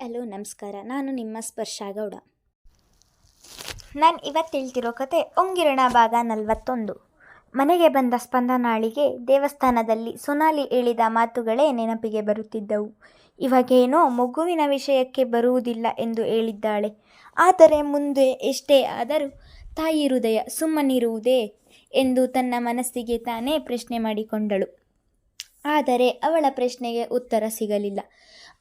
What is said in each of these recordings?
Hello, ನಮಸ್ಕಾರ. ನಾನು ನಿಮ್ಮ ಸ್ಪರ್ಶ ಗೌಡ. ನಾನು ಇವತ್ತು ಹೇಳ್ತಿರೋ ಕತೆ ಒಂಗಿರಣ ಭಾಗ ನಲವತ್ತೊಂದು. ಮನೆಗೆ ಬಂದ ಸ್ಪಂದನಾಳಿಗೆ ದೇವಸ್ಥಾನದಲ್ಲಿ ಸೊನಾಲಿ ಹೇಳಿದ ಮಾತುಗಳೇ ನೆನಪಿಗೆ ಬರುತ್ತಿದ್ದವು. ಇವಾಗೇನೋ ಮಗುವಿನ ವಿಷಯಕ್ಕೆ ಬರುವುದಿಲ್ಲ ಎಂದು ಹೇಳಿದ್ದಾಳೆ. ಆದರೆ ಮುಂದೆ ಎಷ್ಟೇ ಆದರೂ ತಾಯಿ ಹೃದಯ ಸುಮ್ಮನಿರುವುದೇ ಎಂದು ತನ್ನ ಮನಸ್ಸಿಗೆ ತಾನೇ ಪ್ರಶ್ನೆ ಮಾಡಿಕೊಂಡಳು. ಆದರೆ ಅವಳ ಪ್ರಶ್ನೆಗೆ ಉತ್ತರ ಸಿಗಲಿಲ್ಲ.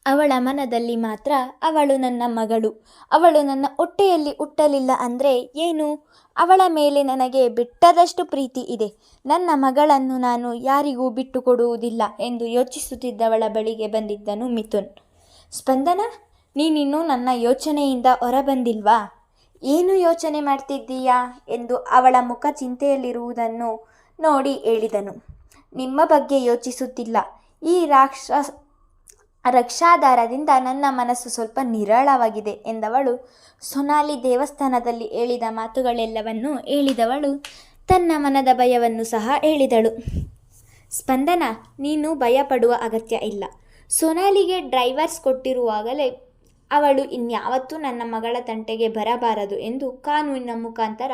ಅವಳ ಮನದಲ್ಲಿ ಮಾತ್ರ ಅವಳು ನನ್ನ ಮಗಳು. ಅವಳು ನನ್ನ ಹೊಟ್ಟೆಯಲ್ಲಿ ಹುಟ್ಟಲಿಲ್ಲ ಅಂದರೆ ಏನು? ಅವಳ ಮೇಲೆ ನನಗೆ ಬಿಟ್ಟದಷ್ಟು ಪ್ರೀತಿ ಇದೆ. ನನ್ನ ಮಗಳನ್ನು ನಾನು ಯಾರಿಗೂ ಬಿಟ್ಟು ಕೊಡುವುದಿಲ್ಲ ಎಂದು ಯೋಚಿಸುತ್ತಿದ್ದವಳ ಬಳಿಗೆ ಬಂದಿದ್ದನು ಮಿಥುನ್. ಸ್ಪಂದನ, ನೀನಿನ್ನೂ ನನ್ನ ಯೋಚನೆಯಿಂದ ಹೊರಬಂದಿಲ್ವಾ? ಏನು ಯೋಚನೆ ಮಾಡ್ತಿದ್ದೀಯಾ? ಎಂದು ಅವಳ ಮುಖ ಚಿಂತೆಯಲ್ಲಿರುವುದನ್ನು ನೋಡಿ ಹೇಳಿದನು. ನಿಮ್ಮ ಬಗ್ಗೆ ಯೋಚಿಸುತ್ತಿಲ್ಲ. ಈ ರಾಕ್ಷಸ ರಕ್ಷಾಧಾರದಿಂದ ನನ್ನ ಮನಸ್ಸು ಸ್ವಲ್ಪ ನಿರಾಳವಾಗಿದೆ ಎಂದವಳು. ಸೊನಾಲಿ ದೇವಸ್ಥಾನದಲ್ಲಿ ಹೇಳಿದ ಮಾತುಗಳೆಲ್ಲವನ್ನೂ ಹೇಳಿದವಳು. ತನ್ನ ಮನದ ಭಯವನ್ನು ಸಹ ಹೇಳಿದಳು. ಸ್ಪಂದನ, ನೀನು ಭಯಪಡುವ ಅಗತ್ಯ ಇಲ್ಲ. ಸೊನಾಲಿಗೆ ಡ್ರೈವರ್ಸ್ ಕೊಟ್ಟಿರುವಾಗಲೇ ಅವಳು ಇನ್ಯಾವತ್ತೂ ನನ್ನ ಮಗಳ ತಂಟೆಗೆ ಬರಬಾರದು ಎಂದು ಕಾನೂನಿನ ಮುಖಾಂತರ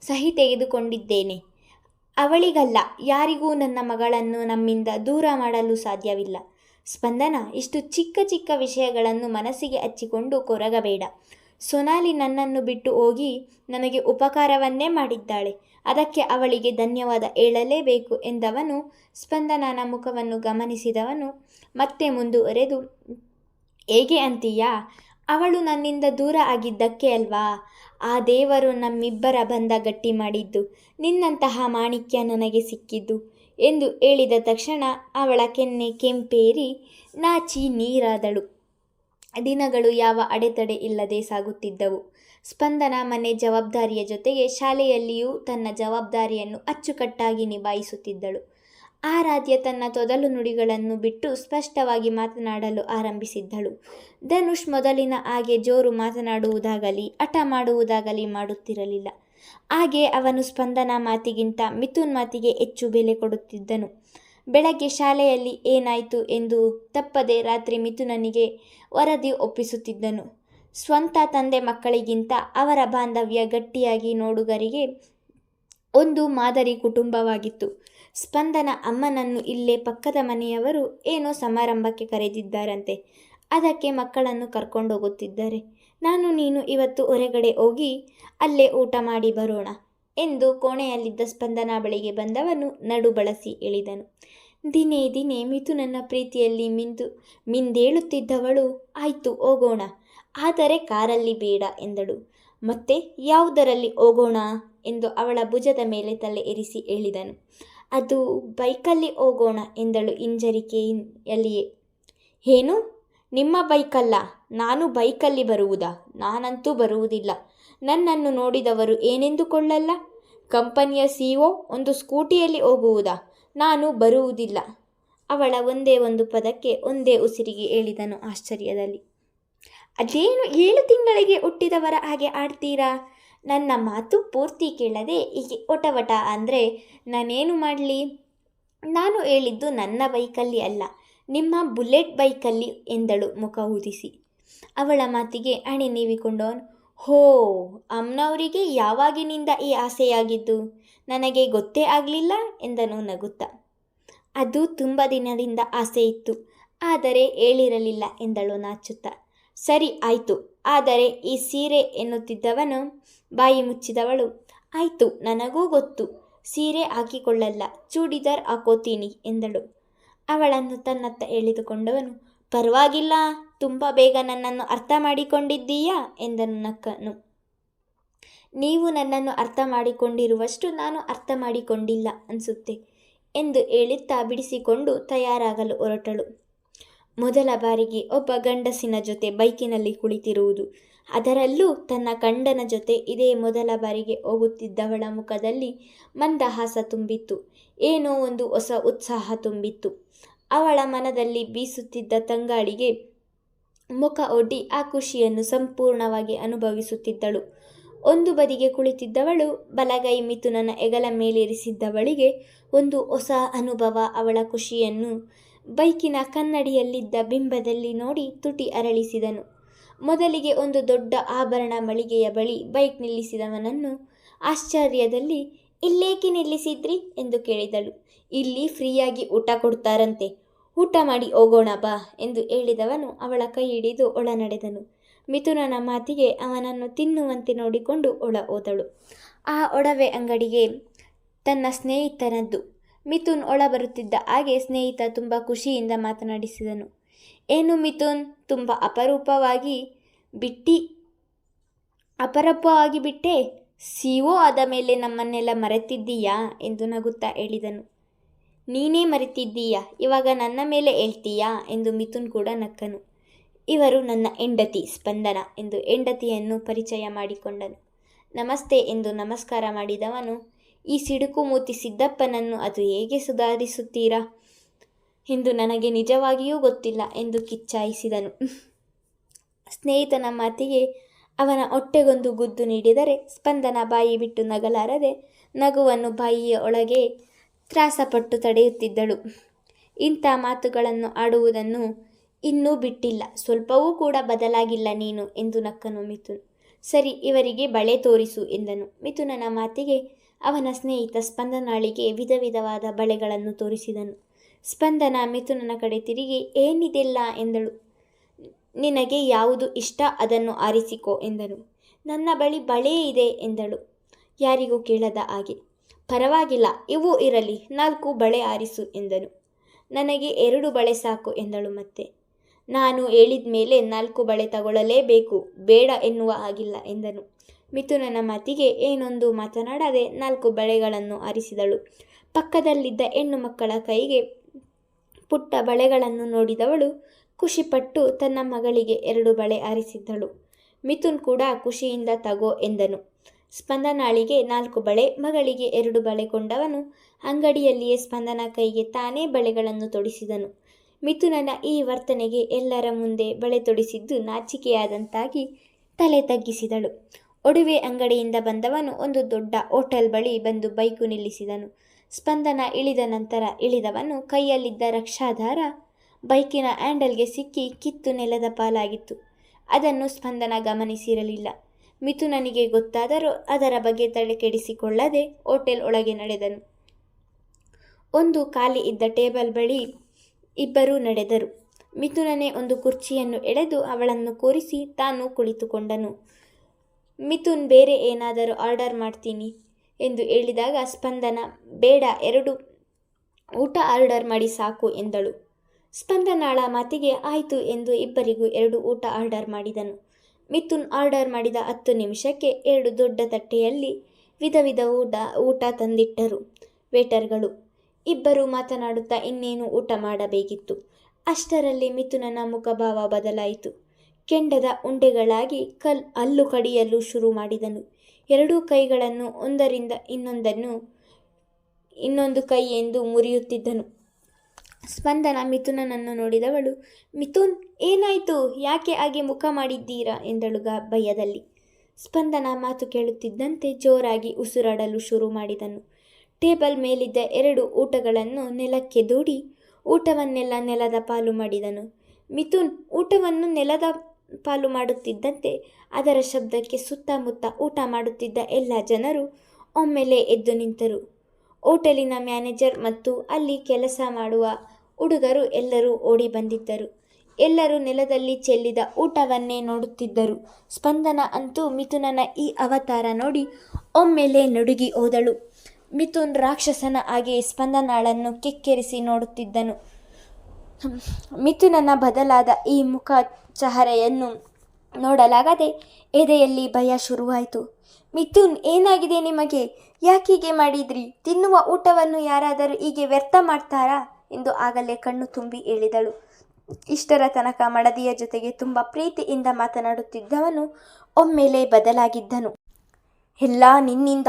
ಸಹಿ ತೆಗೆದುಕೊಂಡಿದ್ದೇನೆ. ಅವಳಿಗಲ್ಲ, ಯಾರಿಗೂ ನನ್ನ ಮಗಳನ್ನು ನಮ್ಮಿಂದ ದೂರ ಮಾಡಲು ಸಾಧ್ಯವಿಲ್ಲ. ಸ್ಪಂದನ, ಇಷ್ಟು ಚಿಕ್ಕ ಚಿಕ್ಕ ವಿಷಯಗಳನ್ನು ಮನಸ್ಸಿಗೆ ಹಚ್ಚಿಕೊಂಡು ಕೊರಗಬೇಡ. ಸೊನಾಲಿ ನನ್ನನ್ನು ಬಿಟ್ಟು ಹೋಗಿ ನನಗೆ ಉಪಕಾರವನ್ನೇ ಮಾಡಿದ್ದಾಳೆ. ಅದಕ್ಕೆ ಅವಳಿಗೆ ಧನ್ಯವಾದ ಹೇಳಲೇಬೇಕು ಎಂದವನು, ಸ್ಪಂದನನ ಮುಖವನ್ನು ಗಮನಿಸಿದವನು, ಮತ್ತೆ ಮುಂದುವರೆದು, ಹೇಗೆ ಅಂತೀಯಾ? ಅವಳು ನನ್ನಿಂದ ದೂರ ಆಗಿದ್ದಕ್ಕೆ ಅಲ್ವಾ? ಆ ದೇವರು ನಮ್ಮಿಬ್ಬರ ಬಂಧ ಗಟ್ಟಿ ಮಾಡಿದ್ದು ನಿನ್ನಂತಹ ಮಾಣಿಕ್ಯ ನನಗೆ ಸಿಕ್ಕಿದ್ದು. ಎಂದು ಹೇಳಿದ ತಕ್ಷಣ ಅವಳ ಕೆನ್ನೆ ಕೆಂಪೇರಿ, ನಾಚಿ ನೀರಾದಳು. ದಿನಗಳು ಯಾವ ಅಡೆತಡೆ ಇಲ್ಲದೆ ಸಾಗುತ್ತಿದ್ದವು. ಸ್ಪಂದನ ಮನೆ ಜವಾಬ್ದಾರಿಯ ಜೊತೆಗೆ ಶಾಲೆಯಲ್ಲಿಯೂ ತನ್ನ ಜವಾಬ್ದಾರಿಯನ್ನು ಅಚ್ಚುಕಟ್ಟಾಗಿ ನಿಭಾಯಿಸುತ್ತಿದ್ದಳು. ಆರಾಧ್ಯ ತನ್ನ ತೊದಲು ನುಡಿಗಳನ್ನು ಬಿಟ್ಟು ಸ್ಪಷ್ಟವಾಗಿ ಮಾತನಾಡಲು ಆರಂಭಿಸಿದ್ದಳು. ಧನುಷ್ ಮೊದಲಿನ ಹಾಗೆ ಜೋರು ಮಾತನಾಡುವುದಾಗಲಿ, ಹಠ ಮಾಡುವುದಾಗಲಿ ಮಾಡುತ್ತಿರಲಿಲ್ಲ. ಹಾಗೆ ಅವನು ಸ್ಪಂದನ ಮಾತಿಗಿಂತ ಮಿಥುನ್ ಮಾತಿಗೆ ಹೆಚ್ಚು ಬೆಲೆ ಕೊಡುತ್ತಿದ್ದನು. ಬೆಳಗ್ಗೆ ಶಾಲೆಯಲ್ಲಿ ಏನಾಯಿತು ಎಂದು ತಪ್ಪದೆ ರಾತ್ರಿ ಮಿಥುನನಿಗೆ ವರದಿ ಒಪ್ಪಿಸುತ್ತಿದ್ದನು. ಸ್ವಂತ ತಂದೆ ಮಕ್ಕಳಿಗಿಂತ ಅವರ ಬಾಂಧವ್ಯ ಗಟ್ಟಿಯಾಗಿ ನೋಡುಗರಿಗೆ ಒಂದು ಮಾದರಿ ಕುಟುಂಬವಾಗಿತ್ತು. ಸ್ಪಂದನ ಅಮ್ಮನನ್ನು ಇಲ್ಲೇ ಪಕ್ಕದ ಮನೆಯವರು ಏನೋ ಸಮಾರಂಭಕ್ಕೆ ಕರೆದಿದ್ದಾರಂತೆ. ಅದಕ್ಕೆ ಮಕ್ಕಳನ್ನು ಕರ್ಕೊಂಡು ಹೋಗುತ್ತಿದ್ದಾರೆ ನಾನು ನೀನು ಇವತ್ತು ಹೊರಗಡೆ ಹೋಗಿ ಅಲ್ಲೇ ಊಟ ಮಾಡಿ ಬರೋಣ ಎಂದು ಕೋಣೆಯಲ್ಲಿದ್ದ ಸ್ಪಂದನ ಬಳಿಗೆ ಬಂದವನು ನಡು ಬಳಸಿ ಇಳಿದನು. ದಿನೇ ದಿನೇ ಮಿಥುನನ್ನ ಪ್ರೀತಿಯಲ್ಲಿ ಮಿಂದು, ಮಿಂದೇಳುತ್ತಿದ್ದವಳು, ಆಯಿತು ಹೋಗೋಣ, ಆದರೆ ಕಾರಲ್ಲಿ ಬೇಡ ಎಂದಳು. ಮತ್ತೆ ಯಾವುದರಲ್ಲಿ ಹೋಗೋಣ ಎಂದು ಅವಳ ಭುಜದ ಮೇಲೆ ತಲೆ ಇರಿಸಿ ಹೇಳಿದನು. ಅದು ಬೈಕಲ್ಲಿ ಹೋಗೋಣ ಎಂದಳು ಹಿಂಜರಿಕೆಯಲ್ಲಿಯೇ ಏನು? ನಿಮ್ಮ ಬೈಕಲ್ಲ, ನಾನು ಬೈಕಲ್ಲಿ ಬರುವುದಾ? ನಾನಂತೂ ಬರುವುದಿಲ್ಲ. ನನ್ನನ್ನು ನೋಡಿದವರು ಏನೆಂದುಕೊಳ್ಳಲ್ಲ? ಕಂಪನಿಯ ಸಿಇಒ ಒಂದು ಸ್ಕೂಟಿಯಲ್ಲಿ ಹೋಗುವುದಾ? ನಾನು ಬರುವುದಿಲ್ಲ. ಅವಳ ಒಂದೇ ಒಂದು ಪದಕ್ಕೆ ಒಂದೇ ಉಸಿರಿಗೆ ಹೇಳಿದನು ಆಶ್ಚರ್ಯದಲ್ಲಿ. ಅದೇನು ಏಳು ತಿಂಗಳಿಗೆ ಹುಟ್ಟಿದವರ ಹಾಗೆ ಆಡ್ತೀರಾ? ನನ್ನ ಮಾತು ಪೂರ್ತಿ ಕೇಳದೆ ಹೀಗೆ ಒಟವಟ ಅಂದರೆ ನಾನೇನು ಮಾಡಲಿ? ನಾನು ಹೇಳಿದ್ದು ನನ್ನ ಬೈಕಲ್ಲಿ ಅಲ್ಲ. ನಿಮ್ಮ ಬುಲೆಟ್ ಬೈಕಲ್ಲಿ ಎಂದಳು ಮುಖ ಊದಿಸಿ. ಅವಳ ಮಾತಿಗೆ ಅಣೆ ನೀವಿಕೊಂಡವನು ಹೋ ಅಮ್ಮನವರಿಗೆ ಯಾವಾಗಿನಿಂದ ಈ ಆಸೆಯಾಗಿದ್ದು? ನನಗೆ ಗೊತ್ತೇ ಆಗಲಿಲ್ಲ ಎಂದನು ನಗುತ್ತ. ಅದು ತುಂಬ ದಿನದಿಂದ ಆಸೆ ಇತ್ತು, ಆದರೆ ಹೇಳಿರಲಿಲ್ಲ ಎಂದಳು ನಾಚುತ್ತಾ. ಸರಿ, ಆಯಿತು, ಆದರೆ ಈ ಸೀರೆ ಎನ್ನುತ್ತಿದ್ದವನು ಬಾಯಿ ಮುಚ್ಚಿದವಳು. ಆಯಿತು, ನನಗೂ ಗೊತ್ತು, ಸೀರೆ ಹಾಕಿಕೊಳ್ಳಲ್ಲ, ಚೂಡಿದಾರ್ ಹಾಕೋತೀನಿ ಎಂದಳು. ಅವಳನ್ನು ತನ್ನತ್ತ ಎಳೆದುಕೊಂಡವನು, ಪರವಾಗಿಲ್ಲ, ತುಂಬ ಬೇಗ ನನ್ನನ್ನು ಅರ್ಥ ಮಾಡಿಕೊಂಡಿದ್ದೀಯಾ? ಎಂದನು ನಕ್ಕನು. ನೀವು ನನ್ನನ್ನು ಅರ್ಥ ಮಾಡಿಕೊಂಡಿರುವಷ್ಟು ನಾನು ಅರ್ಥ ಮಾಡಿಕೊಂಡಿಲ್ಲ ಅನಿಸುತ್ತೆ, ಎಂದು ಹೇಳುತ್ತಾ ಬಿಡಿಸಿಕೊಂಡು ತಯಾರಾಗಲು ಹೊರಟಳು. ಮೊದಲ ಬಾರಿಗೆ ಒಬ್ಬ ಗಂಡಸಿನ ಜೊತೆ ಬೈಕಿನಲ್ಲಿ ಕುಳಿತಿರುವುದು ಅದರಲ್ಲೂ ತನ್ನ ಗಂಡನ ಜೊತೆ ಇದೇ ಮೊದಲ ಬಾರಿಗೆ ಹೋಗುತ್ತಿದ್ದವಳ ಮುಖದಲ್ಲಿ ಮಂದಹಾಸ ತುಂಬಿತ್ತು. ಏನೋ ಒಂದು ಹೊಸ ಉತ್ಸಾಹ ತುಂಬಿತ್ತು. ಅವಳ ಮನದಲ್ಲಿ ಬೀಸುತ್ತಿದ್ದ ತಂಗಾಳಿಗೆ ಮುಖ ಒಡ್ಡಿ ಆ ಖುಷಿಯನ್ನು ಸಂಪೂರ್ಣವಾಗಿ ಅನುಭವಿಸುತ್ತಿದ್ದಳು. ಒಂದು ಬದಿಗೆ ಕುಳಿತಿದ್ದವಳು, ಬಲಗೈ ಮಿಥುನನ ಹೆಗಲ ಮೇಲೇರಿಸಿದ್ದವಳಿಗೆ ಒಂದು ಹೊಸ ಅನುಭವ ಅವಳ ಖುಷಿಯನ್ನು ಬೈಕಿನ ಕನ್ನಡಿಯಲ್ಲಿದ್ದ ಬಿಂಬದಲ್ಲಿ ನೋಡಿ ತುಟಿ ಅರಳಿಸಿದನು. ಮೊದಲಿಗೆ ಒಂದು ದೊಡ್ಡ ಆಭರಣ ಮಳಿಗೆಯ ಬಳಿ ಬೈಕ್ ನಿಲ್ಲಿಸಿದವನನ್ನು ಆಶ್ಚರ್ಯದಲ್ಲಿ, ಇಲ್ಲೇಕೆ ನಿಲ್ಲಿಸಿದ್ರಿ? ಎಂದು ಕೇಳಿದಳು. ಇಲ್ಲಿ ಫ್ರೀಯಾಗಿ ಊಟ ಕೊಡ್ತಾರಂತೆ. ಊಟ ಮಾಡಿ ಹೋಗೋಣ ಬಾ ಎಂದು ಹೇಳಿದವನು ಅವಳ ಕೈ ಹಿಡಿದು ಒಳ ನಡೆದನು ಮಿಥುನನ ಮಾತಿಗೆ ಅವನನ್ನು ತಿನ್ನುವಂತೆ ನೋಡಿಕೊಂಡು ಒಳ ಹೋದಳು ಆ ಒಡವೆ ಅಂಗಡಿಗೆ ತನ್ನ ಸ್ನೇಹಿತನದ್ದು. ಮಿಥುನ್ ಒಳ ಬರುತ್ತಿದ್ದ ಹಾಗೆ ಸ್ನೇಹಿತ ತುಂಬ ಖುಷಿಯಿಂದ ಮಾತನಾಡಿಸಿದನು. ಏನು ಮಿಥುನ್? ತುಂಬ ಅಪರೂಪವಾಗಿ ಬಿಟ್ಟಿ, ಅಪರೂಪವಾಗಿ ಬಿಟ್ಟೆ. ಸಿ ಒ ಆದ ಮೇಲೆ ನಮ್ಮನ್ನೆಲ್ಲ ಮರೆತಿದ್ದೀಯಾ? ಎಂದು ನಗುತ್ತಾ ಹೇಳಿದನು. ನೀನೇ ಮರೆತಿದ್ದೀಯಾ? ಇವಾಗ ನನ್ನ ಮೇಲೆ ಹೇಳ್ತೀಯಾ? ಎಂದು ಮಿಥುನ್ ಕೂಡ ನಕ್ಕನು. ಇವರು ನನ್ನ ಹೆಂಡತಿ, ಸ್ಪಂದನ ಎಂದು ಹೆಂಡತಿಯನ್ನು ಪರಿಚಯ ಮಾಡಿಕೊಂಡನು. ನಮಸ್ತೆ ಎಂದು ನಮಸ್ಕಾರ ಮಾಡಿದವನು, ಈ ಸಿಡುಕು ಮೂತಿ ಸಿದ್ದಪ್ಪನನ್ನು ಅದು ಹೇಗೆ ಸುಧಾರಿಸುತ್ತೀರಾ? ಎಂದು ನನಗೆ ನಿಜವಾಗಿಯೂ ಗೊತ್ತಿಲ್ಲ ಎಂದು ಕಿಚ್ಚಾಯಿಸಿದನು. ಸ್ನೇಹಿತನ ಮಾತಿಗೆ ಅವನ ಹೊಟ್ಟೆಗೊಂದು ಗುದ್ದು ನೀಡಿದರೆ ಸ್ಪಂದನ ಬಾಯಿ ಬಿಟ್ಟು ನಗಲಾರದೆ ನಗುವನ್ನು ಬಾಯಿಯ ಒಳಗೆ ತ್ರಾಸಪಟ್ಟು ತಡೆಯುತ್ತಿದ್ದಳು. ಇಂಥ ಮಾತುಗಳನ್ನು ಆಡುವುದನ್ನು ಇನ್ನೂ ಬಿಟ್ಟಿಲ್ಲ. ಸ್ವಲ್ಪವೂ ಕೂಡ ಬದಲಾಗಿಲ್ಲ ನೀನು ಎಂದು ನಕ್ಕನು ಮಿಥುನ್. ಸರಿ, ಇವರಿಗೆ ಬಳೆ ತೋರಿಸು ಎಂದನು. ಮಿಥುನನ ಮಾತಿಗೆ ಅವನ ಸ್ನೇಹಿತ ಸ್ಪಂದನಾಳಿಗೆ ವಿಧ ವಿಧವಾದ ಬಳೆಗಳನ್ನು ತೋರಿಸಿದನು. ಸ್ಪಂದನ ಮಿಥುನನ ಕಡೆ ತಿರುಗಿ, ಏನಿದೆಲ್ಲ? ಎಂದಳು. ನಿನಗೆ ಯಾವುದು ಇಷ್ಟ ಅದನ್ನು ಆರಿಸಿಕೋ ಎಂದನು. ನನ್ನ ಬಳಿ ಬಳೆ ಇದೆ ಎಂದಳು. ಯಾರಿಗೂ ಕೇಳದ ಹಾಗೆ. ಪರವಾಗಿಲ್ಲ, ಇವು ಇರಲಿ, ನಾಲ್ಕು ಬಳೆ ಆರಿಸು ಎಂದನು. ನನಗೆ ಎರಡು ಬಳೆ ಸಾಕು ಎಂದಳು ಮತ್ತೆ. ನಾನು ಹೇಳಿದ ಮೇಲೆ ನಾಲ್ಕು ಬಳೆ ತಗೊಳ್ಳಲೇಬೇಕು, ಬೇಡ ಎನ್ನುವ ಹಾಗಿಲ್ಲ ಎಂದನು. ಮಿಥುನನ ಮಾತಿಗೆ ಏನೊಂದು ಮಾತನಾಡದೆ ನಾಲ್ಕು ಬಳೆಗಳನ್ನು ಆರಿಸಿದಳು. ಪಕ್ಕದಲ್ಲಿದ್ದ ಹೆಣ್ಣು ಮಕ್ಕಳ ಕೈಗೆ ಪುಟ್ಟ ಬಳೆಗಳನ್ನು ನೋಡಿದವಳು ಖುಷಿಪಟ್ಟು ತನ್ನ ಮಗಳಿಗೆ ಎರಡು ಬಳೆ ಆರಿಸಿದ್ದಳು. ಮಿಥುನ್ ಕೂಡ ಖುಷಿಯಿಂದ ತಗೋ ಎಂದನು. ಸ್ಪಂದನಾಳಿಗೆ ನಾಲ್ಕು ಬಳೆ, ಮಗಳಿಗೆ ಎರಡು ಬಳೆ ಕೊಂಡವನು ಅಂಗಡಿಯಲ್ಲಿಯೇ ಸ್ಪಂದನ ಕೈಗೆ ತಾನೇ ಬಳೆಗಳನ್ನು ತೊಡಿಸಿದನು. ಮಿಥುನನ ಈ ವರ್ತನೆಗೆ ಎಲ್ಲರ ಮುಂದೆ ಬಳೆ ತೊಡಿಸಿದ್ದು ನಾಚಿಕೆಯಾದಂತಾಗಿ ತಲೆ ತಗ್ಗಿಸಿದಳು. ಒಡವೆ ಅಂಗಡಿಯಿಂದ ಬಂದವನು ಒಂದು ದೊಡ್ಡ ಹೋಟೆಲ್ ಬಳಿ ಬಂದು ಬೈಕು ನಿಲ್ಲಿಸಿದನು. ಸ್ಪಂದನ ಇಳಿದ ನಂತರ ಇಳಿದವನು ಕೈಯಲ್ಲಿದ್ದ ರಕ್ಷಾಧಾರ ಬೈಕಿನ ಹ್ಯಾಂಡಲ್ಗೆ ಸಿಕ್ಕಿ ಕಿತ್ತು ನೆಲದ ಪಾಲಾಗಿತ್ತು. ಅದನ್ನು ಸ್ಪಂದನ ಗಮನಿಸಿರಲಿಲ್ಲ. ಮಿಥುನನಿಗೆ ಗೊತ್ತಾದರೂ ಅದರ ಬಗ್ಗೆ ತಲೆ ಕೆಡಿಸಿಕೊಳ್ಳದೆ ಹೋಟೆಲ್ ಒಳಗೆ ನಡೆದನು. ಒಂದು ಖಾಲಿ ಇದ್ದ ಟೇಬಲ್ ಬಳಿ ಇಬ್ಬರೂ ನಡೆದರು. ಮಿಥುನನೇ ಒಂದು ಕುರ್ಚಿಯನ್ನು ಎಳೆದು ಅವಳನ್ನು ಕೂರಿಸಿ ತಾನು ಕುಳಿತುಕೊಂಡನು. ಮಿಥುನ್, ಬೇರೆ ಏನಾದರೂ ಆರ್ಡರ್ ಮಾಡ್ತೀನಿ. ಎಂದು ಹೇಳಿದಾಗ, ಸ್ಪಂದನ ಬೇಡ, ಎರಡು ಊಟ ಆರ್ಡರ್ ಮಾಡಿ ಸಾಕು ಎಂದಳು. ಸ್ಪಂದನಾಳ ಮಾತಿಗೆ, ಆಯಿತು ಎಂದು ಇಬ್ಬರಿಗೂ ಎರಡು ಊಟ ಆರ್ಡರ್ ಮಾಡಿದನು. ಮಿಥುನ್ ಆರ್ಡರ್ ಮಾಡಿದ ಹತ್ತು ನಿಮಿಷಕ್ಕೆ ಎರಡು ದೊಡ್ಡ ತಟ್ಟೆಯಲ್ಲಿ ವಿಧ ವಿಧ ಊಟ ಊಟ ತಂದಿಟ್ಟರು ವೇಟರ್ಗಳು. ಇಬ್ಬರು ಮಾತನಾಡುತ್ತಾ ಇನ್ನೇನು ಊಟ ಮಾಡಬೇಕಿತ್ತು? ಅಷ್ಟರಲ್ಲಿ ಮಿಥುನನ ಮುಖಭಾವ ಬದಲಾಯಿತು. ಕೆಂಡದ ಉಂಡೆಗಳಾಗಿ ಕಲ್ ಹಲ್ಲು ಕಡಿಯಲು ಶುರು ಮಾಡಿದನು. ಎರಡೂ ಕೈಗಳನ್ನು ಒಂದರಿಂದ ಇನ್ನೊಂದನ್ನು, ಇನ್ನೊಂದು ಕೈ ಎಂದು ಮುರಿಯುತ್ತಿದ್ದನು. ಸ್ಪಂದನ ಮಿಥುನನನ್ನು ನೋಡಿದವಳು, ಮಿಥುನ್, ಏನಾಯಿತು? ಯಾಕೆ ಹಾಗೆ ಮುಖ ಮಾಡಿದ್ದೀರಾ? ಎಂದಳು ಗ ಭಯದಲ್ಲಿ. ಸ್ಪಂದನ ಮಾತು ಕೇಳುತ್ತಿದ್ದಂತೆ ಜೋರಾಗಿ ಉಸಿರಾಡಲು ಶುರು ಮಾಡಿದನು. ಟೇಬಲ್ ಮೇಲಿದ್ದ ಎರಡು ಊಟಗಳನ್ನು ನೆಲಕ್ಕೆ ದೂಡಿ ಊಟವನ್ನೆಲ್ಲ ನೆಲದ ಪಾಲು ಮಾಡಿದನು. ಮಿಥುನ್, ಊಟವನ್ನು ನೆಲದ ಪಾಲು ಮಾಡುತ್ತಿದ್ದಂತೆ ಅದರ ಶಬ್ದಕ್ಕೆ ಸುತ್ತಮುತ್ತ ಊಟ ಮಾಡುತ್ತಿದ್ದ ಎಲ್ಲ ಜನರು ಒಮ್ಮೆಲೆ ಎದ್ದು ನಿಂತರು. ಹೋಟೆಲಿನ ಮ್ಯಾನೇಜರ್ ಮತ್ತು ಅಲ್ಲಿ ಕೆಲಸ ಮಾಡುವ ಹುಡುಗರು ಎಲ್ಲರೂ ಓಡಿ ಬಂದಿದ್ದರು. ಎಲ್ಲರೂ ನೆಲದಲ್ಲಿ ಚೆಲ್ಲಿದ ಊಟವನ್ನೇ ನೋಡುತ್ತಿದ್ದರು. ಸ್ಪಂದನ ಅಂತೂ ಮಿಥುನನ ಈ ಅವತಾರ ನೋಡಿ ಒಮ್ಮೆಲೆ ನಡುಗಿ ಹೋದಳು. ಮಿಥುನ್ ರಾಕ್ಷಸನ ಹಾಗೆ ಸ್ಪಂದನಾಳನ್ನು ಕೆಕ್ಕೆರಿಸಿ ನೋಡುತ್ತಿದ್ದನು. ಮಿಥುನನ ಬದಲಾದ ಈ ಮುಖ ಚಹರೆಯನ್ನು ನೋಡಲಾಗದೆ ಎದೆಯಲ್ಲಿ ಭಯ ಶುರುವಾಯಿತು. ಮಿಥುನ್, ಏನಾಗಿದೆ ನಿಮಗೆ? ಯಾಕೀಗೆ ಮಾಡಿದ್ರಿ? ತಿನ್ನುವ ಊಟವನ್ನು ಯಾರಾದರೂ ಹೀಗೆ ವ್ಯರ್ಥ ಮಾಡ್ತಾರಾ? ಎಂದು ಆಗಲೇ ಕಣ್ಣು ತುಂಬಿ ಹೇಳಿದಳು. ಇಷ್ಟರ ತನಕ ಮಡದಿಯ ಜೊತೆಗೆ ತುಂಬ ಪ್ರೀತಿಯಿಂದ ಮಾತನಾಡುತ್ತಿದ್ದವನು ಒಮ್ಮೆಲೆ ಬದಲಾಗಿದ್ದನು. ಎಲ್ಲ ನಿನ್ನಿಂದ.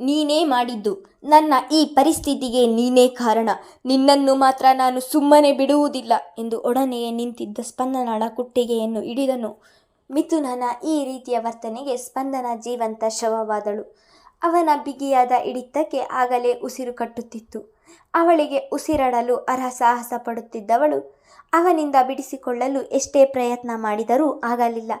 ನೀನೇ ಮಾಡಿದ್ದು. ನನ್ನ ಈ ಪರಿಸ್ಥಿತಿಗೆ ನೀನೇ ಕಾರಣ. ನಿನ್ನನ್ನು ಮಾತ್ರ ನಾನು ಸುಮ್ಮನೆ ಬಿಡುವುದಿಲ್ಲ ಎಂದು ಒಡನೆಯೇ ನಿಂತಿದ್ದ ಸ್ಪಂದನಾಳ ಕುಟ್ಟಿಗೆಯನ್ನು ಹಿಡಿದನು. ಮಿಥುನನ ಈ ರೀತಿಯ ವರ್ತನೆಗೆ ಸ್ಪಂದನ ಜೀವಂತ ಶವವಾದಳು. ಅವನ ಬಿಗಿಯಾದ ಹಿಡಿತಕ್ಕೆ ಆಗಲೇ ಉಸಿರು ಕಟ್ಟುತ್ತಿತ್ತು. ಅವಳಿಗೆ ಉಸಿರಾಡಲು ಅರಸಾಹಸ ಪಡುತ್ತಿದ್ದವಳು. ಅವನಿಂದ ಬಿಡಿಸಿಕೊಳ್ಳಲು ಎಷ್ಟೇ ಪ್ರಯತ್ನ ಮಾಡಿದರೂ ಆಗಲಿಲ್ಲ.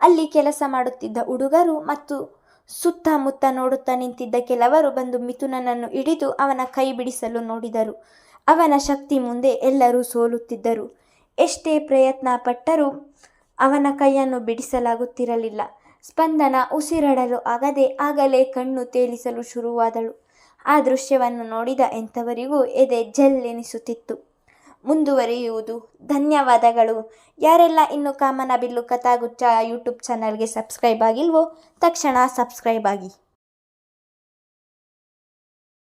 ಅಲ್ಲಿ ಕೆಲಸ ಮಾಡುತ್ತಿದ್ದ ಹುಡುಗರು ಮತ್ತು ಸುತ್ತಮುತ್ತ ನೋಡುತ್ತಾ ನಿಂತಿದ್ದ ಕೆಲವರು ಬಂದು ಮಿಥುನನನ್ನು ಹಿಡಿದು ಅವನ ಕೈ ಬಿಡಿಸಲು ನೋಡಿದರು. ಅವನ ಶಕ್ತಿ ಮುಂದೆ ಎಲ್ಲರೂ ಸೋಲುತ್ತಿದ್ದರು. ಎಷ್ಟೇ ಪ್ರಯತ್ನ ಪಟ್ಟರೂ ಅವನ ಕೈಯನ್ನು ಬಿಡಿಸಲಾಗುತ್ತಿರಲಿಲ್ಲ. ಸ್ಪಂದನ ಉಸಿರಾಡಲು ಆಗದೆ ಆಗಲೇ ಕಣ್ಣು ತೇಲಿಸಲು ಶುರುವಾದಳು. ಆ ದೃಶ್ಯವನ್ನು ನೋಡಿದ ಎಂಥವರಿಗೂ ಎದೆ ಜಲ್ಲೆನಿಸುತ್ತಿತ್ತು ಮುಂದುವರಿಯುವುದು. ಧನ್ಯವಾದಗಳು. ಯಾರೆಲ್ಲ ಇನ್ನು ಕಾಮನ ಬಿಲ್ಲು ಕಥಾಗುಚ್ಚ ಯೂಟ್ಯೂಬ್ ಚಾನಲ್ಗೆ ಸಬ್ಸ್ಕ್ರೈಬ್ ಆಗಿಲ್ವೋ ತಕ್ಷಣ ಸಬ್ಸ್ಕ್ರೈಬ್ ಆಗಿ.